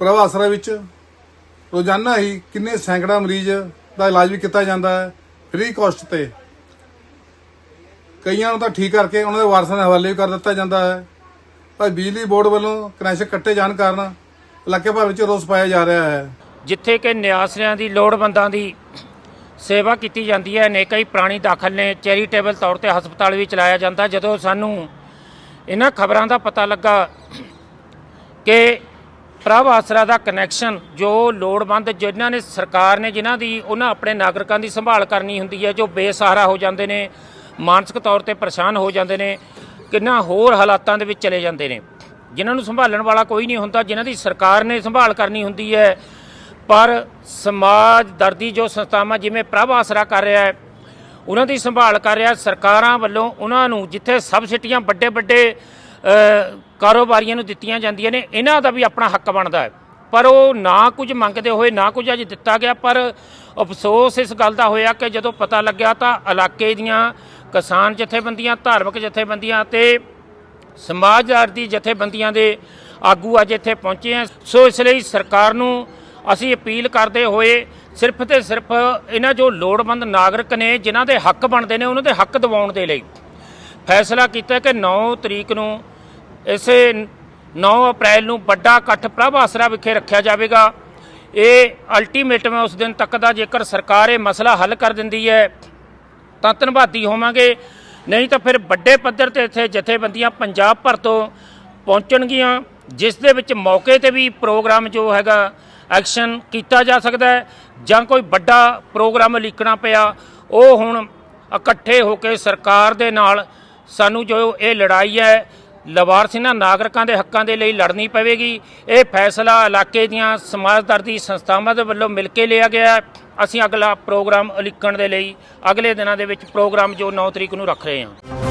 ਪ੍ਰਭਾਸਰਾ ਵਿੱਚ ਰੋਜ਼ਾਨਾ ਹੀ ਕਿੰਨੇ ਸੈਂਕੜਾ ਮਰੀਜ਼ ਦਾ ਇਲਾਜ ਵੀ ਕੀਤਾ ਜਾਂਦਾ ਹੈ ਫ੍ਰੀ ਕਾਸਟ ਤੇ। ਕਈਆਂ ਨੂੰ ਤਾਂ ਠੀਕ ਕਰਕੇ ਉਹਨਾਂ ਦੇ ਵਾਰਸਾਂ ਦੇ ਹਵਾਲੇ ਵੀ ਕਰ ਦਿੱਤਾ ਜਾਂਦਾ ਹੈ। ਪਰ ਬਿਜਲੀ ਬੋਰਡ ਵੱਲੋਂ ਕਨੈਕਸ਼ਨ ਕੱਟੇ ਜਾਣ ਕਾਰਨ ਇਲਾਕੇ ਭਰ ਵਿੱਚ ਰੋਸ ਪਾਇਆ ਜਾ ਰਿਹਾ ਹੈ। ਜਿੱਥੇ ਕਿ ਨਿਆਸਰਿਆਂ ਦੀ ਲੋੜਵੰਦਾਂ ਦੀ ਸੇਵਾ ਕੀਤੀ ਜਾਂਦੀ ਹੈ ਨੇ ਕਈ ਪ੍ਰਾਣੀ ਦਾਖਲ ਨੇ। ਚੈਰੀਟੇਬਲ ਤੌਰ ਤੇ ਹਸਪਤਾਲ ਵੀ ਚਲਾਇਆ ਜਾਂਦਾ। ਜਦੋਂ ਸਾਨੂੰ ਇਹਨਾਂ ਖਬਰਾਂ ਦਾ ਪਤਾ ਲੱਗਾ ਕਿ ਪ੍ਰਭ ਆਸਰਾ ਦਾ ਕਨੈਕਸ਼ਨ ਜੋ ਲੋੜਵੰਦ ਜਿਨ੍ਹਾਂ ਨੇ ਸਰਕਾਰ ਨੇ ਜਿਨ੍ਹਾਂ ਦੀ ਉਹਨਾਂ ਆਪਣੇ ਨਾਗਰਿਕਾਂ ਦੀ ਸੰਭਾਲ ਕਰਨੀ ਹੁੰਦੀ ਹੈ, ਜੋ ਬੇਸਹਾਰਾ ਹੋ ਜਾਂਦੇ ਨੇ, ਮਾਨਸਿਕ ਤੌਰ ਤੇ ਪਰੇਸ਼ਾਨ ਹੋ ਜਾਂਦੇ ਨੇ, ਕਿੰਨਾ ਹੋਰ ਹਾਲਾਤਾਂ ਦੇ ਵਿੱਚ ਚਲੇ ਜਾਂਦੇ ਨੇ। ਜਿਨ੍ਹਾਂ ਨੂੰ ਸੰਭਾਲਣ ਵਾਲਾ ਕੋਈ ਨਹੀਂ ਹੁੰਦਾ, ਜਿਨ੍ਹਾਂ ਦੀ ਸਰਕਾਰ ਨੇ ਸੰਭਾਲ ਕਰਨੀ ਹੁੰਦੀ ਹੈ। ਪਰ ਸਮਾਜ ਦਰਦੀ ਜੋ ਸੰਸਥਾਵਾਂ ਜਿਵੇਂ ਪ੍ਰਭ ਆਸਰਾ ਕਰ ਰਿਹਾ ਹੈ, ਉਹਨਾਂ ਦੀ ਸੰਭਾਲ ਕਰ ਰਿਹਾ ਸਰਕਾਰਾਂ ਵੱਲੋਂ ਉਹਨਾਂ ਨੂੰ ਜਿੱਥੇ ਸਬਸਿਡੀਆਂ ਵੱਡੇ ਵੱਡੇ ਕਾਰੋਬਾਰੀਆਂ ਨੂੰ ਦਿੱਤੀਆਂ ਜਾਂਦੀਆਂ ਨੇ, ਇਹਨਾਂ ਦਾ ਵੀ ਆਪਣਾ ਹੱਕ ਬਣਦਾ ਹੈ। ਪਰ ਉਹ ਨਾ ਕੁਝ ਮੰਗਦੇ ਹੋਏ, ਨਾ ਕੁਝ ਅੱਜ ਦਿੱਤਾ ਗਿਆ, ਪਰ ਅਫਸੋਸ ਇਸ ਗੱਲ ਦਾ ਹੋਇਆ ਕਿ ਜਦੋਂ ਪਤਾ ਲੱਗਿਆ ਤਾਂ ਇਲਾਕੇ ਦੀਆਂ ਕਿਸਾਨ ਜਥੇਬੰਦੀਆਂ, ਧਾਰਮਿਕ ਜਥੇਬੰਦੀਆਂ ਤੇ ਸਮਾਜਵਾਦੀ ਜਥੇਬੰਦੀਆਂ ਦੇ ਆਗੂ ਅੱਜ ਇੱਥੇ ਪਹੁੰਚੇ ਆ। ਸੋ ਇਸ ਲਈ ਸਰਕਾਰ ਨੂੰ ਅਸੀਂ ਅਪੀਲ ਕਰਦੇ ਹੋਏ ਸਿਰਫ ਤੇ ਸਿਰਫ ਇਹਨਾਂ ਜੋ ਲੋੜਵੰਦ ਨਾਗਰਿਕ ਨੇ, ਜਿਨ੍ਹਾਂ ਦੇ ਹੱਕ ਬਣਦੇ ਨੇ, ਉਹਨਾਂ ਦੇ ਹੱਕ ਦਿਵਾਉਣ ਦੇ ਲਈ ਫੈਸਲਾ ਕੀਤਾ ਕਿ 9 ਤਰੀਕ ਨੂੰ ਇਸੇ 9 ਅਪ੍ਰੈਲ ਨੂੰ ਵੱਡਾ ਇਕੱਠ ਪ੍ਰਭ ਆਸਰਾ ਵਿਖੇ ਰੱਖਿਆ ਜਾਵੇਗਾ। ਇਹ ਅਲਟੀਮੇਟਮ ਹੈ ਉਸ ਦਿਨ ਤੱਕ ਦਾ, ਜੇਕਰ ਸਰਕਾਰ ਇਹ ਮਸਲਾ ਹੱਲ ਕਰ ਦਿੰਦੀ ਹੈ, ਤਾਂ ਧੰਨਵਾਦੀ ਹੋਵਾਂਗੇ। ਨਹੀਂ ਤਾਂ ਫਿਰ ਵੱਡੇ ਪੱਧਰ ਤੇ ਇੱਥੇ ਜਥੇਬੰਦੀਆਂ ਪੰਜਾਬ ਭਰ ਤੋਂ ਪਹੁੰਚਣਗੀਆਂ, ਜਿਸ ਦੇ ਵਿੱਚ ਮੌਕੇ ਤੇ ਵੀ ਪ੍ਰੋਗਰਾਮ ਜੋ ਹੈਗਾ, ਐਕਸ਼ਨ ਕੀਤਾ ਜਾ ਸਕਦਾ ਹੈ, ਜਾਂ ਕੋਈ ਵੱਡਾ ਪ੍ਰੋਗਰਾਮ ਲਿਖਣਾ ਪਿਆ, ਉਹ ਹੁਣ ਇਕੱਠੇ ਹੋ ਕੇ ਸਰਕਾਰ ਦੇ ਨਾਲ ਸਾਨੂੰ ਜੋ ਇਹ ਲੜਾਈ ਹੈ ਲਵਾਰਸੀਨਾ ਨਾਗਰਿਕਾਂ ਦੇ ਹੱਕਾਂ ਦੇ ਲਈ ਲੜਨੀ ਪਵੇਗੀ। ਇਹ ਫੈਸਲਾ ਇਲਾਕੇ ਦੀਆਂ ਸਮਾਜਦਰਦੀ ਸੰਸਥਾਵਾਂ ਦੇ ਵੱਲੋਂ ਮਿਲ ਕੇ ਲਿਆ ਗਿਆ ਹੈ। ਅਸੀਂ ਅਗਲਾ ਪ੍ਰੋਗਰਾਮ ਉਲੀਕਣ ਦੇ ਲਈ ਅਗਲੇ ਦਿਨਾਂ ਦੇ ਵਿੱਚ ਪ੍ਰੋਗਰਾਮ ਜੋ 9 ਤਰੀਕ ਨੂੰ ਰੱਖ ਰਹੇ ਹਾਂ।